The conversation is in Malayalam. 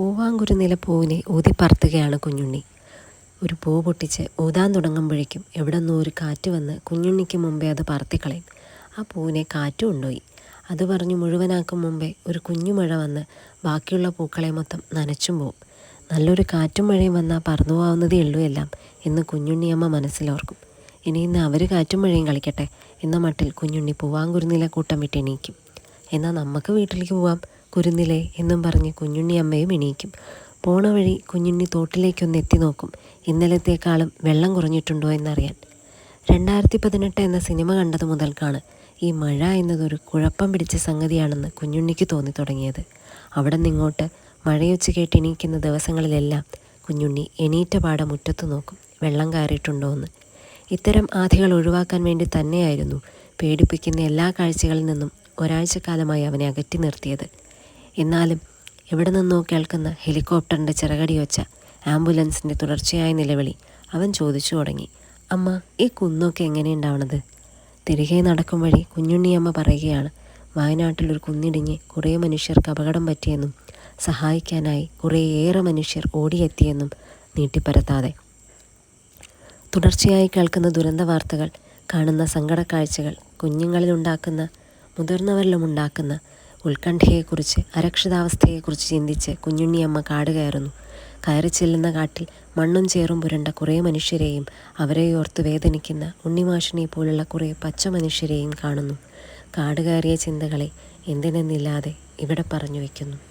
പൂവാങ്കുരുനില പൂവിനെ ഊതിപ്പറത്തുകയാണ് കുഞ്ഞുണ്ണി. ഒരു പൂ പൊട്ടിച്ച് ഊതാൻ തുടങ്ങുമ്പോഴേക്കും എവിടെ നിന്നോ ഒരു കാറ്റ് വന്ന് കുഞ്ഞുണ്ണിക്ക് മുമ്പേ അത് പറത്തിക്കളയും. ആ പൂവിനെ കാറ്റും ഉണ്ടോയി. അത് പറഞ്ഞ് മുഴുവനാക്കും മുമ്പേ ഒരു കുഞ്ഞു മഴ വന്ന് ബാക്കിയുള്ള പൂക്കളെ മൊത്തം നനച്ചും പോവും. നല്ലൊരു കാറ്റും മഴയും വന്നാൽ പറന്നു പോകാവുന്നതേ ഉള്ളൂ എല്ലാം എന്ന് കുഞ്ഞുണ്ണിയമ്മ മനസ്സിലോർക്കും. ഇനി ഇന്ന് അവർ കാറ്റും മഴയും കളിക്കട്ടെ. എന്ന മട്ടിൽ കുഞ്ഞുണ്ണി പൂവാങ്കുരുന്നില കൂട്ടം വിട്ട് എണീക്കും. എന്നാൽ നമുക്ക് വീട്ടിലേക്ക് പോവാം. കുരുന്നിലേ എന്നും പറഞ്ഞ് കുഞ്ഞുണ്ണി അമ്മയും എണീക്കും. പോണ വഴി കുഞ്ഞുണ്ണി തോട്ടിലേക്കൊന്ന് എത്തി നോക്കും. ഇന്നലത്തേക്കാളും വെള്ളം കുറഞ്ഞിട്ടുണ്ടോ എന്നറിയാൻ. രണ്ടായിരത്തി പതിനെട്ട് എന്ന സിനിമ കണ്ടത് മുതൽക്കാണ് ഈ മഴ എന്നതൊരു കുഴപ്പം പിടിച്ച സംഗതിയാണെന്ന് കുഞ്ഞുണ്ണിക്ക് തോന്നി തുടങ്ങിയത്. അവിടെ നിന്നിങ്ങോട്ട് മഴയൊച്ച് കേട്ട് എണീക്കുന്ന ദിവസങ്ങളിലെല്ലാം കുഞ്ഞുണ്ണി എണീറ്റ പാടം മുറ്റത്ത് നോക്കും. വെള്ളം കയറിയിട്ടുണ്ടോ എന്ന്. ഇത്തരം ആധികൾ ഒഴിവാക്കാൻ വേണ്ടി തന്നെയായിരുന്നു പേടിപ്പിക്കുന്ന എല്ലാ കാഴ്ചകളിൽ നിന്നും ഒരാഴ്ചക്കാലമായി അവനെ അകറ്റി നിർത്തിയത്. എന്നാലും എവിടെ നിന്നോ കേൾക്കുന്ന ഹെലികോപ്റ്ററിന്റെ ചിറകടി വെച്ച ആംബുലൻസിന്റെ തുടർച്ചയായ നിലവിളി അവൻ ചോദിച്ചു തുടങ്ങി. അമ്മ ഈ കുന്നൊക്കെ എങ്ങനെയുണ്ടാവണത്? തിരികെ നടക്കും വഴി കുഞ്ഞുണ്ണിയമ്മ പറയുകയാണ്. വയനാട്ടിലൊരു കുന്നിടിഞ്ഞ് കുറേ മനുഷ്യർക്ക് അപകടം പറ്റിയെന്നും സഹായിക്കാനായി കുറേയേറെ മനുഷ്യർ ഓടിയെത്തിയെന്നും നീട്ടിപ്പരത്താതെ. തുടർച്ചയായി കേൾക്കുന്ന ദുരന്ത വാർത്തകൾ കാണുന്ന സങ്കട കാഴ്ചകൾ കുഞ്ഞുങ്ങളിലുണ്ടാക്കുന്ന മുതിർന്നവരിലുമുണ്ടാക്കുന്ന ഉത്കണ്ഠയെക്കുറിച്ച് അരക്ഷിതാവസ്ഥയെക്കുറിച്ച് ചിന്തിച്ച് കുഞ്ഞുണ്ണിയമ്മ കാട് കയറുന്നു. കയറി ചെല്ലുന്ന കാട്ടിൽ മണ്ണും ചേറും പുരണ്ട കുറേ മനുഷ്യരെയും അവരെയോർത്ത് വേദനിക്കുന്ന ഉണ്ണിമാഷിനെ പോലുള്ള കുറേ പച്ച മനുഷ്യരെയും കാണുന്നു. കാട് കയറിയ ചിന്തകളെ എന്തിനെന്നില്ലാതെ ഇവിടെ പറഞ്ഞു വയ്ക്കുന്നു